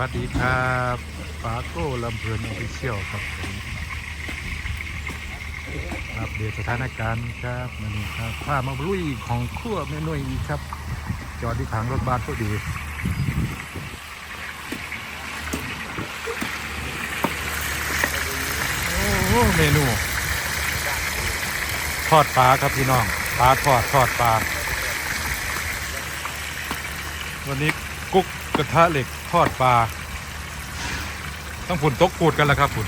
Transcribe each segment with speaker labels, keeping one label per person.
Speaker 1: วัสดีครับปาโก้ลำเพลินออฟฟิเชียลครับผมอัปเดตสถานการณ์ครับมันนี้ครับพามาลุยของขั้วแม่นุ่ยอีกครับ จอดที่ทางรถบัสพอดีโอ้โหเมนูทอดปลาครับพี่น้องปลาทอดทอดปลาวันนี้กุ๊กกระทะเหล็ก ทอดปลาต้องผุนตกปูดกันแล้วครับผุน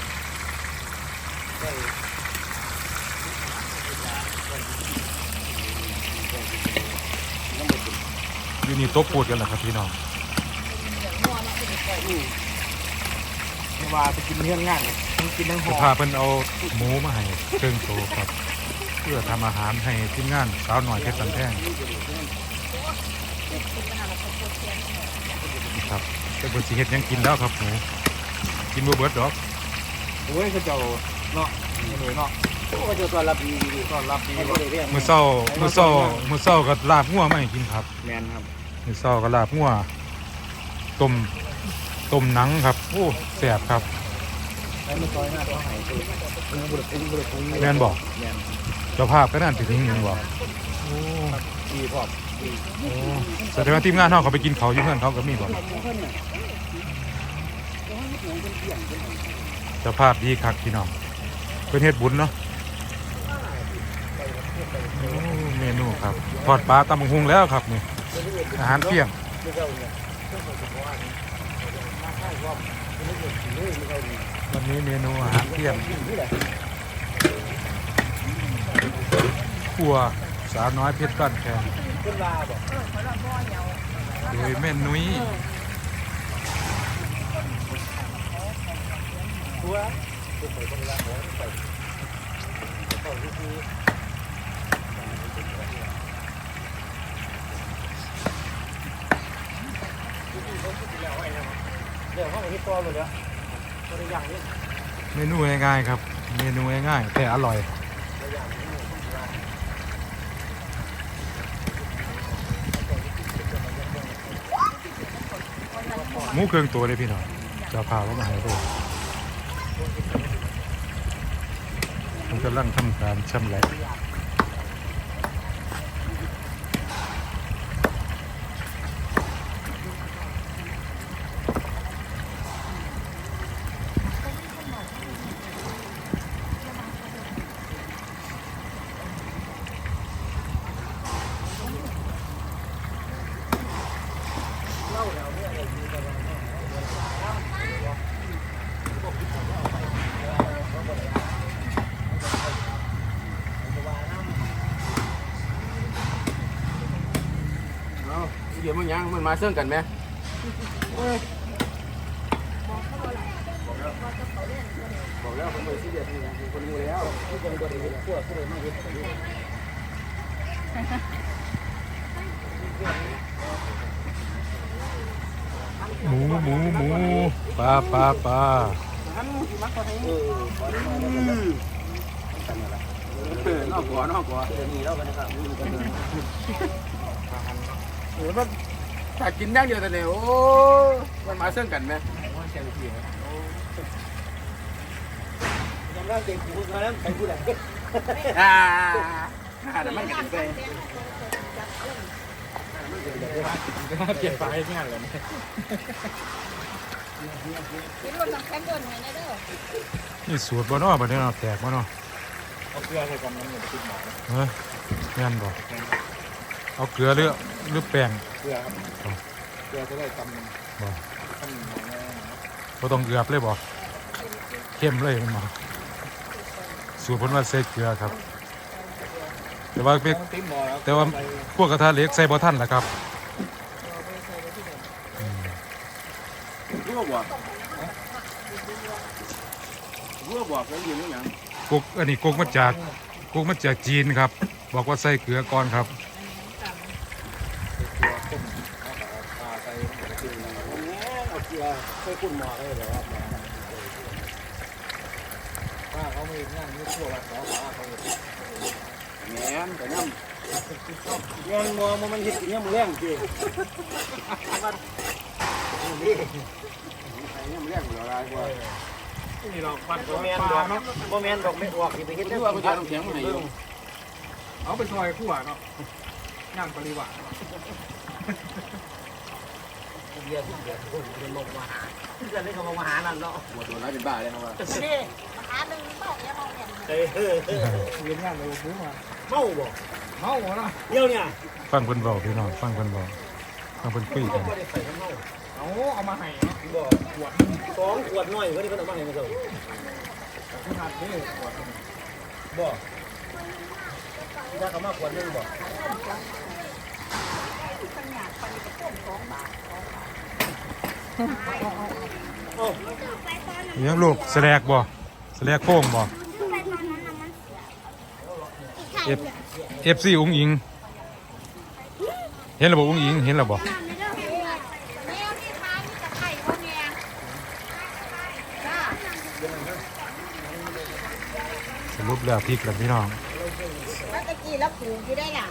Speaker 1: อยู่นี่ตกปูดกันแล้วครับพี่น้อง
Speaker 2: ไม่ว่าไปกินเรื่องงานเลยมันกินทั้งห
Speaker 1: จะ
Speaker 2: อ
Speaker 1: พาเพิ่นเอาหมูมาให้เครื่องโตครับ เพื่อทำอาหารให้ทีมงานสาวหน่อยเพชรสันแท่งนี่ ครับแต่บนสีเห็ดยังกินแล้วครับหมูกินบ่เบิดดอก
Speaker 2: โอ้ยเขาเจ้าเนาะไม่รู้เนาะ
Speaker 3: ก็จะต้อนรับดีดี
Speaker 2: ต้อนรับดี
Speaker 3: ให้บริเวณ
Speaker 1: มื้อเช้ามื้อเช้ามื้อเช้าก็ลาบงัวมาให้กินครับ
Speaker 2: แมนครับ
Speaker 1: มื้อเช้าก็ลาบงัวต้มต้มหนังครับโอ้แซ่บครับ
Speaker 2: แล้วมันซอยหน้าเขาหายไปเออบุรุษปุ้งบุรุษปุ้ง
Speaker 1: แม่นบอก
Speaker 2: แมน
Speaker 1: เจ้าภาพก็นั่นถึงหนึงบอกโอ้
Speaker 2: ดีพร้อมดี
Speaker 1: โอ้แสดงว่าทีมงานเฮาเขาไปกินเขาวอยู่เพื่อนเขาก็มีบ่เจ้าภาพดีคักพี่น้องเป็นเฮ็ดบุญเนาะโอ้เมนูครับทอดปลาตำบักหุงแล้วครับนี่อาหารเที่ยงวันนี้เมนูอาหารเที่ยงครัวสาวน้อยเพชรก้อนแคน
Speaker 2: ขึ้นลาบอก
Speaker 1: โดยแม่นุ้ย
Speaker 2: ว
Speaker 3: เดี๋ยวไปที่ตัวเลยเดี๋ยวตัวอย่างนี้
Speaker 1: เมนูง่ายๆครับ เมนูง่ายๆแต่อร่อยหมูเครื่องตัวเลยพี่หน้องจะพาว่ามาให้ดูผม กำลังทำการชำแหละ
Speaker 2: ยวมันยังมันมาเสื่องกันไหมบอกแล้วผมไปที่เดียวนี่คนรู้แล้วที่คนบริเวณขั้วขั้วไม่เห็น
Speaker 1: หมูหมูหมูปลาปลาปลา
Speaker 3: เออขอได้มาแล้วกันนะ
Speaker 2: เออนอกหัวนอกหัว
Speaker 3: เดี๋ยวนี้แล้วกันนะครับนี่กันเลย
Speaker 2: โอ้ยมันถ้ากินอย่างเดียวแต่เนี่ยโอ้มันมาเสื่องกันไหม
Speaker 3: ยำร่างเด็กกูมาแล้วไปกูแหละ
Speaker 2: อ่าอ่าแต่มันกินไป
Speaker 1: เปลี่ยนไฟงานเลย
Speaker 4: กินรถน้ำแข็งเนไงเนี่ยเด้อ
Speaker 1: นี่สูตรบ่เนาะบ่เนาะแตกบ่เนาะ
Speaker 2: เอาเกลือใส่กันมันเหมือนติดหมอ
Speaker 1: เฮ้ยแม่นบ่ เอาเกลือหรือหรือแป้ง
Speaker 2: เกลือครับเกลือจะได้ตำ
Speaker 1: บ่
Speaker 2: ตำหมอแม่
Speaker 1: บ่ต้องเกลือเลยบ่เข้มเลยมันบ่สูตรเพิ่นว่าใส่เกลือครับ แต่ว่าเป็น
Speaker 2: ติดหมอ
Speaker 1: แต่ว่าพวกกระทะเหล็กใส่บ่ทันล่ะครับ
Speaker 2: รั่วบ่รั่วบ่เคยยินหรือยัง
Speaker 1: กุกอันนี้กุกมาจากกุกมาจากจีนครับ บอกว่าใส่เกลือก่อนครับ
Speaker 3: เอาช่วยคุณหมอได้เลยว่า
Speaker 2: ป้าเขาไม่งานไม่ชั่วเขาป้าเขาแหนแต่น้ำ
Speaker 3: ยังมองมันเห็ดอย่างมือแรงจริงเนี่ยมันเรียกหัวออะไรกว่า
Speaker 2: นี่เราฟัน
Speaker 5: โมเมนดอกโมเมนดอกไม่ออกที่ไปเฮ็ด
Speaker 3: ที่ว่าเขาจะน้ำแข็งมาให้อยู่
Speaker 2: เอาไปซอยขั้วเนาะย่งปริวาร
Speaker 5: เดียวเดียวคนเป็นลงมาหาเพื่อนได้เขามาหานั่นเนาะ
Speaker 3: หัวตัวน้อยเป็นบ้าเลยครับว่า
Speaker 5: นี่
Speaker 4: หาหนึ่งเปล่าเนี่ยมองเห็น
Speaker 5: เฮ้ยเฮ้ย
Speaker 2: เรียนงานเลยซื้อมา
Speaker 5: เมาบ่
Speaker 2: เมาหมดละ
Speaker 5: เดี๋ยวเนี่ย
Speaker 1: ฟังเพิ่นบอกพี่น้องฟังเพิ่นบอกฟังเพิ่นคุยกัน
Speaker 5: บ่ได้ใส่เมา
Speaker 2: เอาเอามาให้เนาะ
Speaker 5: บ่
Speaker 2: ขวด
Speaker 5: สองขวดน้อยวันนี้เพิ่นเอามาให้มาเจ้า
Speaker 2: ขนาดนี้ขวด
Speaker 5: บ่ถ้าเขามาขวดนึงบ่
Speaker 4: ขนาดคนนี้ก็ต้มสองบาท
Speaker 5: โอ้
Speaker 1: เลี้ยงลูกแสลกบ่แสลกโค้งบ่เอฟเอฟซีอุ้งอิง เห็นแล้วบ่อุ้งอิง เห็นแล้วบ่
Speaker 4: แมวที่ทานนี่จะไข่พ่อแม่จ้า
Speaker 1: สรุปแล้วพริกแล้วพี่น้อง
Speaker 4: เมื่อกี้แล้วปลูกอยู่ได้หลัง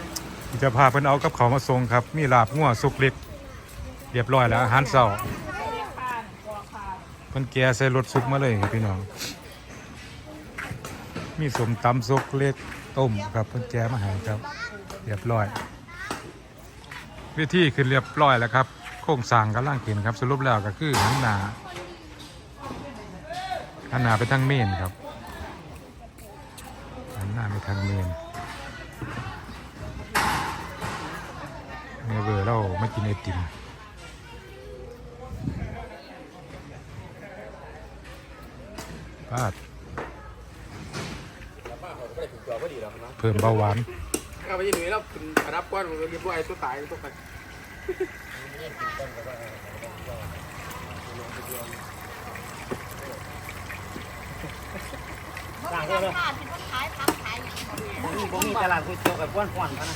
Speaker 1: จะพาเพิ่อนเอากับเขามาส่งครับ มีลาบงัวสุกเล็ก เรียบร้อยแล้วอาหารเช้าเพิ่นแกใส่รถสุกมาเลยครับพี่น้อง มีสมตำสุกเล็กต้มครับเพิ่นแกมาห้ครับ เรียบร้อย วิธีคือเรียบร้อยแล้วครับ โครงสร้างกำลังเกินครับสรุปแล้วก็คือหันหน้าหันหน้าไปทางเมนครับหันหน้าไปทางเมนเนเวอร์เราไม่กินไอติม พลาด เพิ่มเบาหวาน
Speaker 3: เอาไปยังไงแล้วเป็นระดับก้อนมันก็เรียบร้อยตัวตายตัวไป
Speaker 5: ต่าง
Speaker 4: รา
Speaker 5: กันเลย
Speaker 4: คาที่เขาขายพักขายอย่างนี้
Speaker 5: ผมมีตลาดก๋วยเตี๋ยวกับก้อนขวัญนะ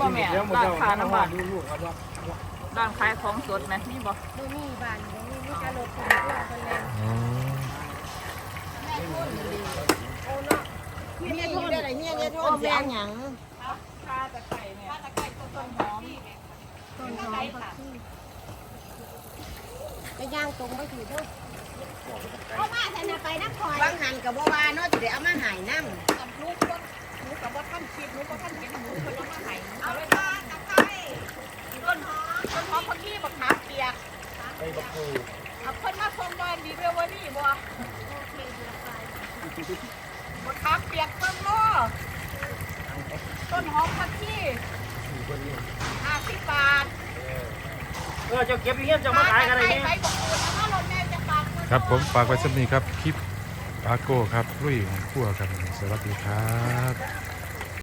Speaker 2: บ่แม่ร้านค้าน้ำมันดูลูกครับว่า
Speaker 6: ร้านขายของสดไหมมีบ่
Speaker 4: ดูนี่บ้านดูนี่นี่การรถของเราเป็นแรง
Speaker 1: อ๋อ
Speaker 4: เมียโทษอะไรเมียเนี่ยโทษเสียหยัง
Speaker 6: คาตะไคร้เนี่ย
Speaker 4: ตะไคร้ต้นหอมต้นหอมผักชีไปย่างตรงไปถือเด้อเอามาแทนไปนักคอย
Speaker 7: บางหันกับบัวาเนาะจะได้เอามาหายน้
Speaker 4: กับลูกก็หนูกับว่าท่านคิดหนูก็ท่านเห็นหนูคนละมาให้เอาเลยมาตะไคร้ต้นหอมต้นหอมผักชีบักขามเปียก
Speaker 5: ไอ้บักกู
Speaker 4: เอาเพิ่นมาส่งดอนดีเรเวอรี่บ่บักขามเปียกต้นโล ต้นหอมผักชีห้าสิบบาท
Speaker 5: เออเจ้าเก็บอย่างเงี้ยจะมาขายกันอะไร
Speaker 4: ไป
Speaker 5: เนี่ย
Speaker 4: ไปบอกคุณถ้ารถแม่จะฝาก
Speaker 1: ครับผมฝากไว้สักนี้ครับคลิปปาโก้ครับลุยของครัวครับสวัสดีครับ